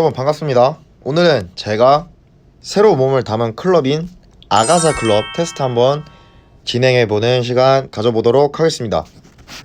여러분 반갑습니다. 오늘은 제가 새로 몸을 담은 클럽인 아가사 클럽 테스트 한번 진행해 보는 시간 가져보도록 하겠습니다.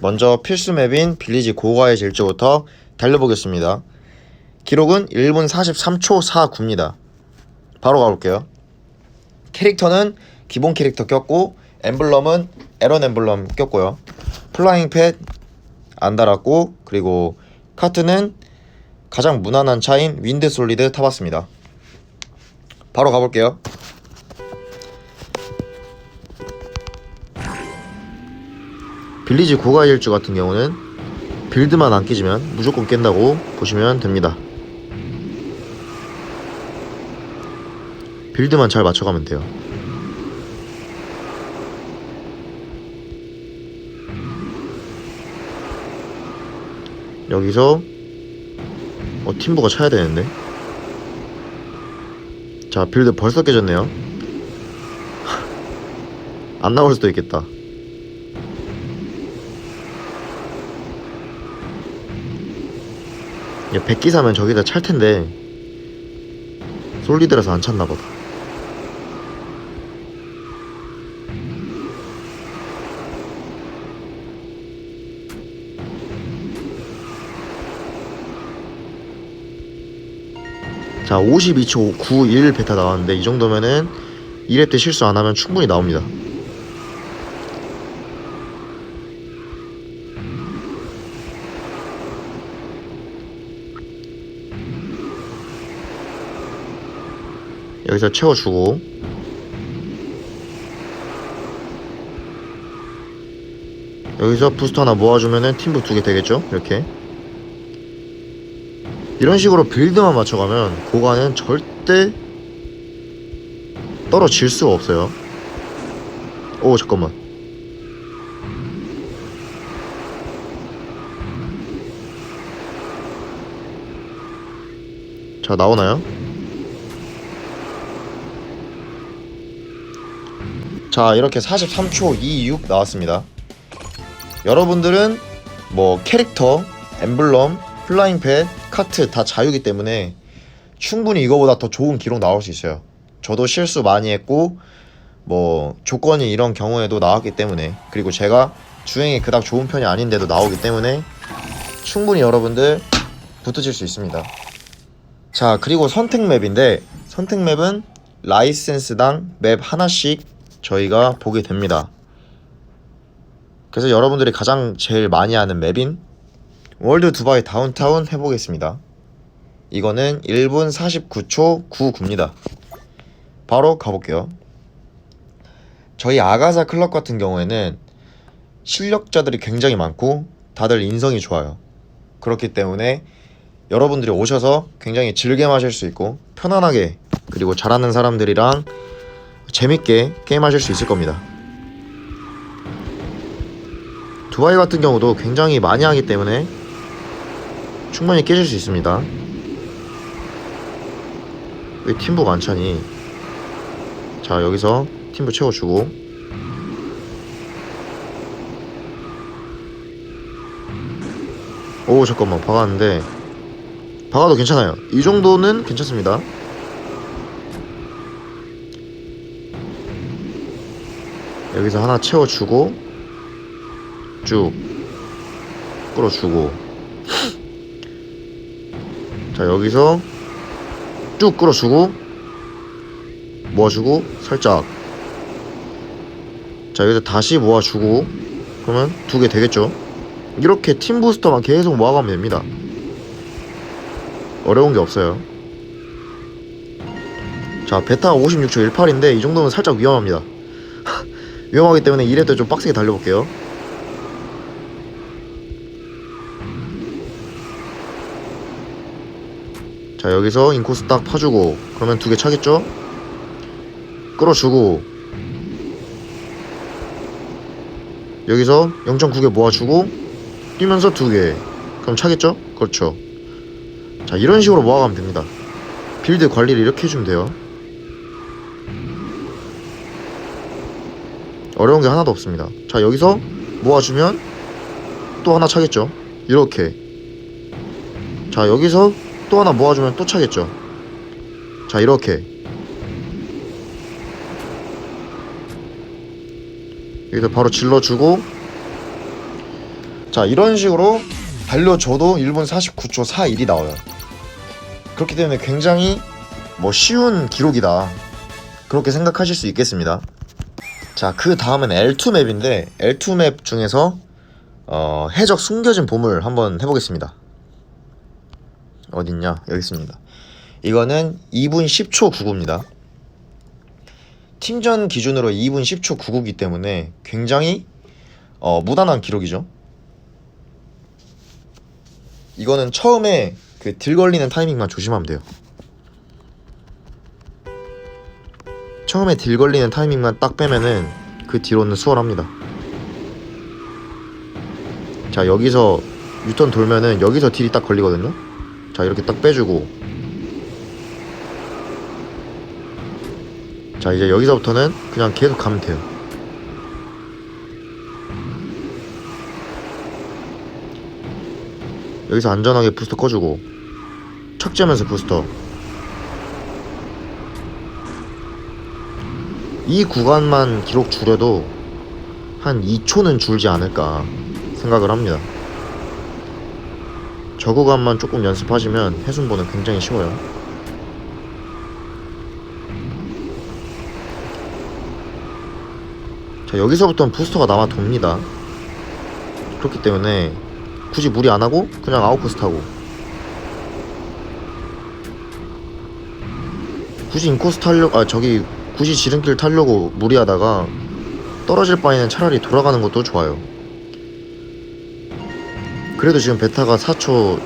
먼저 필수 맵인 빌리지 고가의 질주부터 달려보겠습니다. 기록은 1분 43초 49입니다. 바로 가볼게요. 캐릭터는 기본 캐릭터 꼈고 엠블럼은 에런 엠블럼 꼈고요. 플라잉 팻 안 달았고 그리고 카트는 가장 무난한 차인 윈드 솔리드 타봤습니다. 바로 가볼게요. 빌리지 고가 일주 같은 경우는 빌드만 안 끼지면 무조건 깬다고 보시면 됩니다. 빌드만 잘 맞춰가면 돼요. 여기서 어 팀부가 차야 되는데. 자 빌드 벌써 깨졌네요. 안 나올 수도 있겠다. 야, 백기 사면 저기다 찰 텐데 솔리드라서 안 찼나 보다 자 52초 91 베타 나왔는데 이 정도면은 2렙 때 실수 안 하면 충분히 나옵니다. 여기서 채워주고. 여기서 부스터 하나 모아주면은 팀부 두 개 되겠죠? 이렇게 이런 식으로 빌드만 맞춰가면 고가는 절대 떨어질 수가 없어요. 오 잠깐만. 자 나오나요? 자 이렇게 43초 26 나왔습니다. 여러분들은 뭐 캐릭터, 엠블럼, 플라잉 팻, 카트 다 자유기 때문에 충분히 이거보다 더 좋은 기록 나올 수 있어요. 저도 실수 많이 했고 뭐 조건이 이런 경우에도 나왔기 때문에 그리고 제가 주행이 그닥 좋은 편이 아닌데도 나오기 때문에 충분히 여러분들 붙으실 수 있습니다. 자 그리고 선택 맵인데 선택 맵은 라이센스당 맵 하나씩 저희가 보게 됩니다. 그래서 여러분들이 가장 제일 많이 하는 맵인 월드 두바이 다운타운 해보겠습니다. 이거는 1분 49초 99입니다. 바로 가볼게요. 저희 아가사 클럽 같은 경우에는 실력자들이 굉장히 많고 다들 인성이 좋아요. 그렇기 때문에 여러분들이 오셔서 굉장히 즐겨 마실 수 있고 편안하게 그리고 잘하는 사람들이랑 재밌게 게임하실 수 있을 겁니다. 두바이 같은 경우도 굉장히 많이 하기 때문에 충분히 깨질 수 있습니다. 왜 팀부가 안 차니? 자 여기서 팀부 채워주고 오 잠깐만 박았는데 박아도 괜찮아요. 이 정도는 괜찮습니다. 여기서 하나 채워주고 쭉 끌어주고 자 여기서 쭉 끌어주고 모아주고 살짝. 자 여기서 다시 모아주고 그러면 두 개 되겠죠? 이렇게 팀 부스터만 계속 모아가면 됩니다. 어려운 게 없어요. 자 베타 56초 18인데 이 정도면 살짝 위험합니다. 위험하기 때문에 이래 때좀 빡세게 달려볼게요 자 여기서 인코스 딱 파주고 그러면 두 개 차겠죠? 끌어주고. 여기서 0.9개 모아주고 뛰면서 두 개. 그럼 차겠죠? 그렇죠. 자 이런 식으로 모아가면 됩니다. 빌드 관리를 이렇게 해주면 돼요. 어려운 게 하나도 없습니다. 자 여기서 모아주면 또 하나 차겠죠? 이렇게. 자 여기서 또 하나 모아주면 또 차겠죠? 자 이렇게. 여기서 바로 질러주고. 자 이런 식으로 달려줘도 1분 49초 41이 나와요. 그렇기 때문에 굉장히 뭐 쉬운 기록이다. 그렇게 생각하실 수 있겠습니다. 자 그 다음은 L2 맵인데 L2 맵 중에서 어, 해적 숨겨진 보물 한번 해보겠습니다 어딨냐? 여기 있습니다. 이거는 2분 10초 99입니다. 팀전 기준으로 2분 10초 99이기 때문에 굉장히 어, 무난한 기록이죠. 이거는 처음에 그 딜 걸리는 타이밍만 조심하면 돼요. 처음에 딜 걸리는 타이밍만 딱 빼면은 그 뒤로는 수월합니다. 자 여기서 유턴 돌면은 여기서 딜이 딱 걸리거든요 자 이렇게 딱 빼주고. 자 이제 여기서부터는 그냥 계속 가면 돼요. 여기서 안전하게 부스터 꺼주고. 척지하면서 부스터. 이 구간만 기록 줄여도 한 2초는 줄지 않을까 생각을 합니다 저 구간만 조금 연습하시면 해순보는 굉장히 쉬워요. 자 여기서부터는 부스터가 남아 돕니다. 그렇기 때문에 굳이 무리 안 하고 그냥 아웃코스 타고. 굳이 인코스 타려고 아 저기 굳이 지름길 타려고 무리하다가 떨어질 바에는 차라리 돌아가는 것도 좋아요 그래도 지금 베타가 4초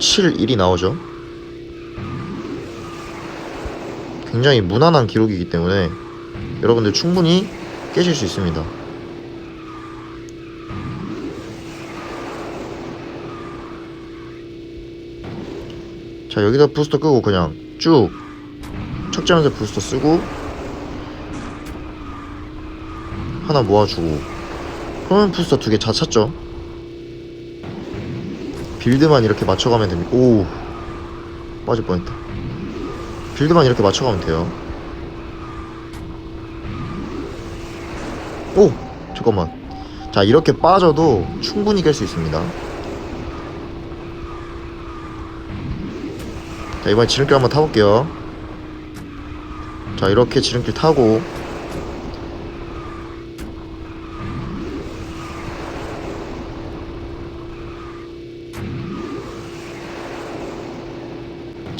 71이 나오죠. 굉장히 무난한 기록이기 때문에 여러분들 충분히 깨실 수 있습니다. 자 여기다 부스터 끄고 그냥 쭉 척지하면서 부스터 쓰고 하나 모아주고. 그러면 부스터 두 개 다 찼죠 빌드만 이렇게 맞춰가면 됩니다 오 빠질 뻔했다. 빌드만 이렇게 맞춰가면 돼요. 오 잠깐만. 자 이렇게 빠져도 충분히 깰 수 있습니다. 자 이번에 지름길 한번 타볼게요. 자 이렇게 지름길 타고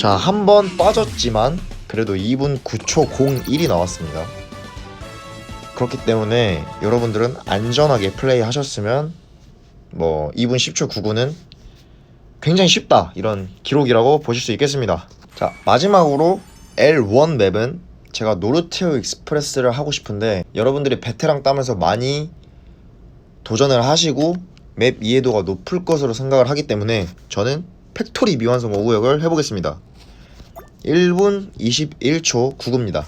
자 한 번 빠졌지만 그래도 2분 9초 01이 나왔습니다. 그렇기 때문에 여러분들은 안전하게 플레이 하셨으면 뭐 2분 10초 99는 굉장히 쉽다 이런 기록이라고 보실 수 있겠습니다. 자 마지막으로 L1 맵은 제가 노르테오 익스프레스를 하고 싶은데 여러분들이 베테랑 따면서 많이 도전을 하시고 맵 이해도가 높을 것으로 생각을 하기 때문에 저는 팩토리 미완성 5구역을 해보겠습니다 1분 21초 99입니다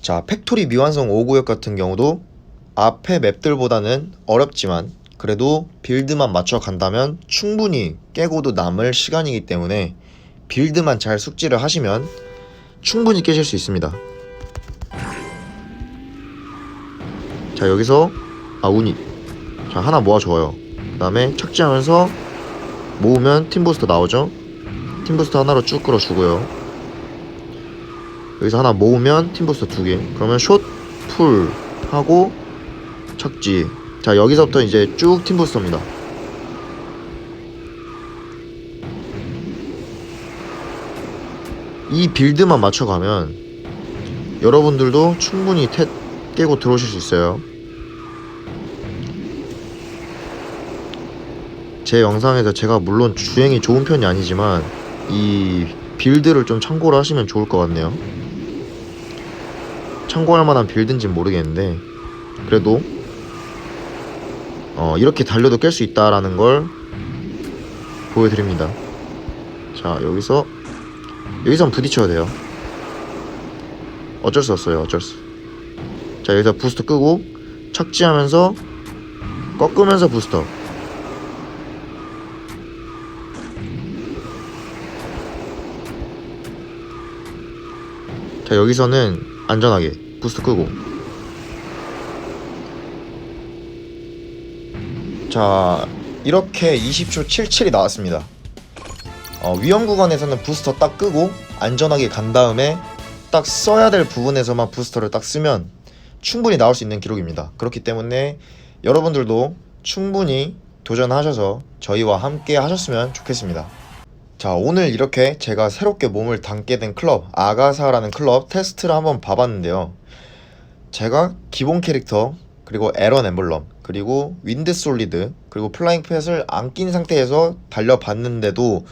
자 팩토리 미완성 5구역 같은 경우도 앞에 맵들보다는 어렵지만 그래도 빌드만 맞춰 간다면 충분히 깨고도 남을 시간이기 때문에 빌드만 잘 숙지를 하시면 충분히 깨실 수 있습니다. 자 여기서 아 운이 자 하나 모아 줘요. 그 다음에 착지하면서 모으면 팀부스터 나오죠. 팀부스터 하나로 쭉 끌어주고요. 여기서 하나 모으면 팀부스터 두 개. 그러면 숏, 풀 하고 착지 자 여기서부터 이제 쭉 팀부스터입니다 이 빌드만 맞춰가면 여러분들도 충분히 텟 깨고 들어오실 수 있어요 제 영상에서 제가 물론 주행이 좋은 편이 아니지만 이 빌드를 좀 참고를 하시면 좋을 것 같네요 참고할 만한 빌드인지는 모르겠는데 그래도 어, 이렇게 달려도 깰 수 있다라는 걸 보여드립니다. 자, 여기서 여기선 부딪혀야 돼요. 어쩔 수 없어요. 어쩔 수. 자, 여기서 부스터 끄고 착지하면서 꺾으면서 부스터. 자 여기서는 안전하게 부스터 끄고. 자 이렇게 20초 77이 나왔습니다. 어, 위험 구간에서는 부스터 딱 끄고 안전하게 간 다음에 딱 써야 될 부분에서만 부스터를 딱 쓰면 충분히 나올 수 있는 기록입니다. 그렇기 때문에 여러분들도 충분히 도전하셔서 저희와 함께 하셨으면 좋겠습니다 자 오늘 이렇게 제가 새롭게 몸을 담게 된 클럽 아가사라는 클럽 테스트를 한번 봐봤는데요. 제가 기본 캐릭터 그리고 에런 엠블럼 그리고 윈드 솔리드 그리고 플라잉 펫을 안 낀 상태에서 달려봤는데도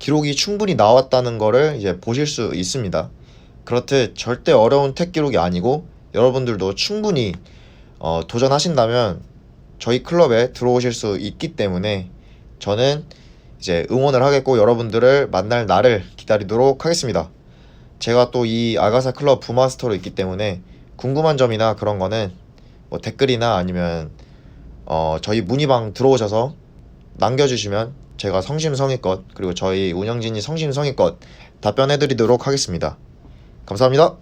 기록이 충분히 나왔다는 거를 이제 보실 수 있습니다. 그렇듯 절대 어려운 택 기록이 아니고 여러분들도 충분히 어, 도전하신다면 저희 클럽에 들어오실 수 있기 때문에 저는 이제 응원을 하겠고 여러분들을 만날 날을 기다리도록 하겠습니다. 제가 또 이 아가사 클럽 부마스터로 있기 때문에 궁금한 점이나 그런 거는 뭐 댓글이나 아니면 어 저희 문의방 들어오셔서 남겨주시면 제가 성심성의껏 그리고 저희 운영진이 성심성의껏 답변해드리도록 하겠습니다. 감사합니다.